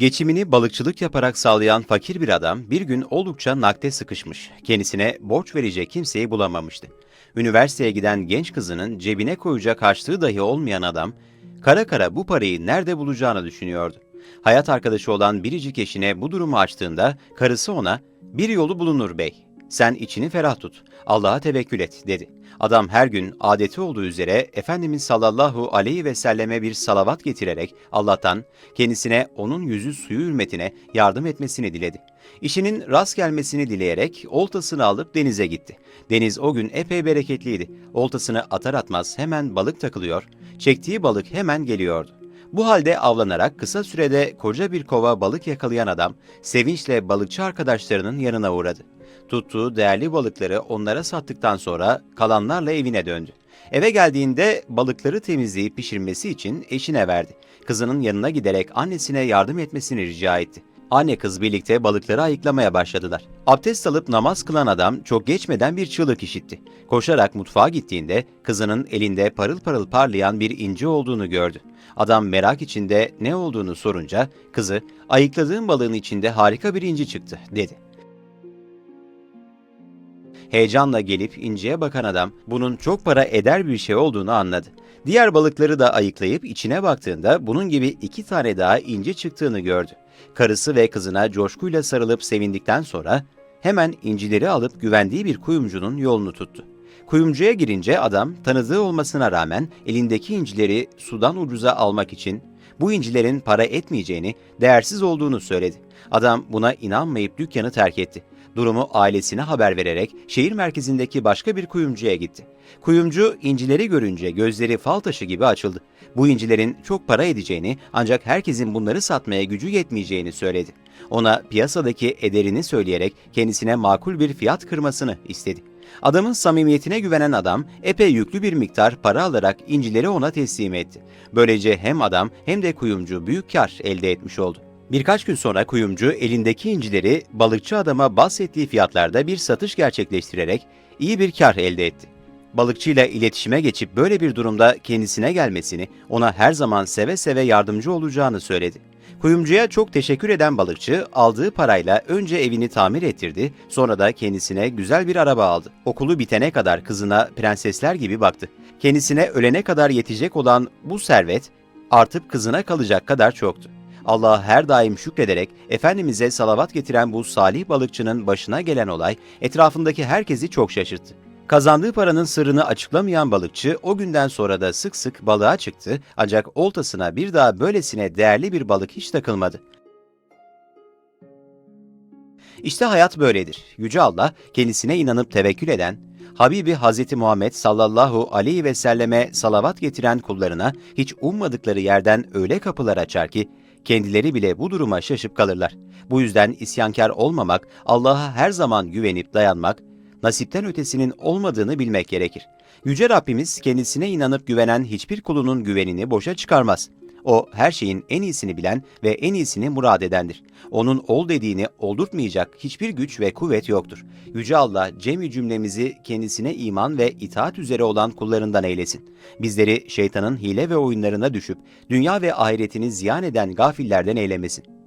Geçimini balıkçılık yaparak sağlayan fakir bir adam bir gün oldukça nakde sıkışmış. Kendisine borç verecek kimseyi bulamamıştı. Üniversiteye giden genç kızının cebine koyacak harçlığı dahi olmayan adam, kara kara bu parayı nerede bulacağını düşünüyordu. Hayat arkadaşı olan biricik eşine bu durumu açtığında karısı ona bir yolu bulunur bey. Sen içini ferah tut. Allah'a tevekkül et dedi. Adam her gün adeti olduğu üzere Efendimiz sallallahu aleyhi ve selleme bir salavat getirerek Allah'tan kendisine onun yüzü suyu hürmetine yardım etmesini diledi. İşinin rast gelmesini dileyerek oltasını alıp denize gitti. Deniz o gün epey bereketliydi. Oltasını atar atmaz hemen balık takılıyor, çektiği balık hemen geliyordu. Bu halde avlanarak kısa sürede koca bir kova balık yakalayan adam sevinçle balıkçı arkadaşlarının yanına uğradı. Tuttuğu değerli balıkları onlara sattıktan sonra kalanlarla evine döndü. Eve geldiğinde balıkları temizleyip pişirmesi için eşine verdi. Kızının yanına giderek annesine yardım etmesini rica etti. Anne kız birlikte balıkları ayıklamaya başladılar. Abdest alıp namaz kılan adam çok geçmeden bir çığlık işitti. Koşarak mutfağa gittiğinde kızının elinde parıl parıl parlayan bir inci olduğunu gördü. Adam merak içinde ne olduğunu sorunca kızı ayıkladığım balığın içinde harika bir inci çıktı dedi. Heyecanla gelip inciye bakan adam bunun çok para eder bir şey olduğunu anladı. Diğer balıkları da ayıklayıp içine baktığında bunun gibi iki tane daha inci çıktığını gördü. Karısı ve kızına coşkuyla sarılıp sevindikten sonra hemen incileri alıp güvendiği bir kuyumcunun yolunu tuttu. Kuyumcuya girince adam tanıdığı olmasına rağmen elindeki incileri sudan ucuza almak için bu incilerin para etmeyeceğini, değersiz olduğunu söyledi. Adam buna inanmayıp dükkanı terk etti. Durumu ailesine haber vererek şehir merkezindeki başka bir kuyumcuya gitti. Kuyumcu incileri görünce gözleri fal taşı gibi açıldı. Bu incilerin çok para edeceğini ancak herkesin bunları satmaya gücü yetmeyeceğini söyledi. Ona piyasadaki ederini söyleyerek kendisine makul bir fiyat kırmasını istedi. Adamın samimiyetine güvenen adam epey yüklü bir miktar para alarak incileri ona teslim etti. Böylece hem adam hem de kuyumcu büyük kar elde etmiş oldu. Birkaç gün sonra kuyumcu elindeki incileri balıkçı adama bahsettiği fiyatlarda bir satış gerçekleştirerek iyi bir kar elde etti. Balıkçıyla iletişime geçip böyle bir durumda kendisine gelmesini, ona her zaman seve seve yardımcı olacağını söyledi. Kuyumcuya çok teşekkür eden balıkçı aldığı parayla önce evini tamir ettirdi, sonra da kendisine güzel bir araba aldı. Okulu bitene kadar kızına prensesler gibi baktı. Kendisine ölene kadar yetecek olan bu servet artık kızına kalacak kadar çoktu. Allah'a her daim şükrederek Efendimiz'e salavat getiren bu salih balıkçının başına gelen olay etrafındaki herkesi çok şaşırttı. Kazandığı paranın sırrını açıklamayan balıkçı o günden sonra da sık sık balığa çıktı ancak oltasına bir daha böylesine değerli bir balık hiç takılmadı. İşte hayat böyledir. Yüce Allah kendisine inanıp tevekkül eden, Habibi Hz. Muhammed sallallahu aleyhi ve selleme salavat getiren kullarına hiç ummadıkları yerden öyle kapılar açar ki kendileri bile bu duruma şaşıp kalırlar. Bu yüzden isyankar olmamak, Allah'a her zaman güvenip dayanmak, nasipten ötesinin olmadığını bilmek gerekir. Yüce Rabbimiz kendisine inanıp güvenen hiçbir kulunun güvenini boşa çıkarmaz. O her şeyin en iyisini bilen ve en iyisini murad edendir. Onun ol dediğini oldurtmayacak hiçbir güç ve kuvvet yoktur. Yüce Allah cemi cümlemizi kendisine iman ve itaat üzere olan kullarından eylesin. Bizleri şeytanın hile ve oyunlarına düşüp dünya ve ahiretini ziyan eden gafillerden eylemesin.